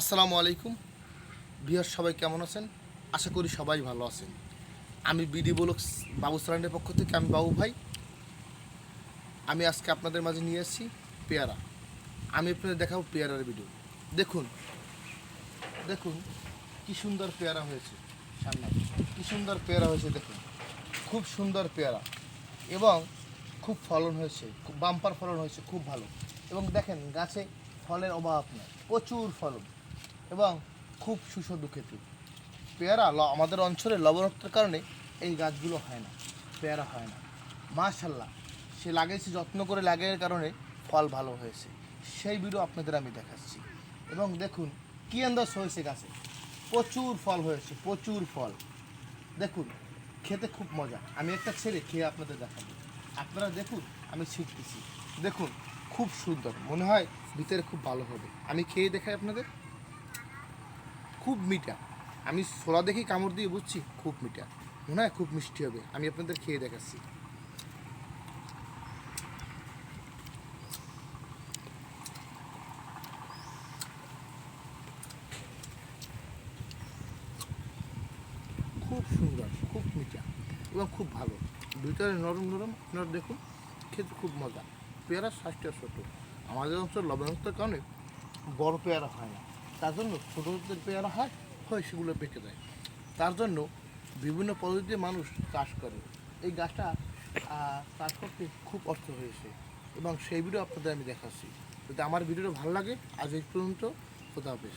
আসসালামু আলাইকুম। বিহার সবাই কেমন আছেন? আশা করি সবাই ভালো আছেন। আমি বিডি বলক বাবু সালান্ডের পক্ষ থেকে, আমি বাবু ভাই। আমি আজকে আপনাদের মাঝে নিয়ে এসেছি পেয়ারা। আমি আপনাদের দেখাবো পেয়ারার ভিডিও। দেখুন দেখুন, কি সুন্দর পেয়ারা হয়েছে সামনে। কি সুন্দর পেয়ারা হয়েছে, দেখুন। খুব সুন্দর পেয়ারা। এবং খুব ফলন হয়েছে, খুব বাম্পার ফলন হয়েছে, খুব ভালো। এবং দেখেন, গাছে ফলের অভাব নেই, প্রচুর ফলন। এবং খুব সুস্বাদু খেতে। পেয়ারা আমাদের অঞ্চলে লবণাক্তের কারণে এই গাছগুলো হয় না, পেয়ারা হয় না। মাশাল্লাহ সে লাগিয়েছে, যত্ন করে লাগানোর কারণে ফল ভালো হয়েছে। সেই ভিডিও আপনাদের আমি দেখাচ্ছি। এবং দেখুন, কি আন্দাজ হয়েছে গাছে? প্রচুর ফল হয়েছে, প্রচুর ফল। দেখুন, খেতে খুব মজা। আমি একটা ছেড়ে খেয়ে আপনাদের দেখাবো? আপনারা দেখুন, আমি শিখতেছি দেখুন, খুব সুন্দর। মনে হয় ভিতরে খুব ভালো হবে। আমি খেয়ে দেখাই আপনাদের। খুব মিঠা। আমি ছোলা দেখেই কামড় দিয়ে বুঝছি খুব মিঠা। মনে হয় খুব মিষ্টি হবে। আমি আপনাদের খেয়ে দেখাচ্ছি। খুব সুন্দর, খুব মিঠা এবং খুব ভালো। ভিতরে নরম নরম, আপনারা দেখুন, খেতে খুব মজা। পেয়ারা সাইজটা ছোটো আমাদের অঞ্চল লবণাক্তের কারণে বড় পেয়ারা হয় না। তার জন্য ছোটো ছোটো পেয়ারা হয় হয় সেগুলো বেঁচে দেয়। তার জন্য বিভিন্ন পদ্ধতিতে মানুষ চাষ করে। এই গাছটা চাষ করতে খুব অর্থ হয়েছে এবং সেই ভিডিও আপনাদের আমি দেখাচ্ছি। যদি আমার ভিডিওটা ভালো লাগে, আজ এই পর্যন্ত, খোদা হাফেজ।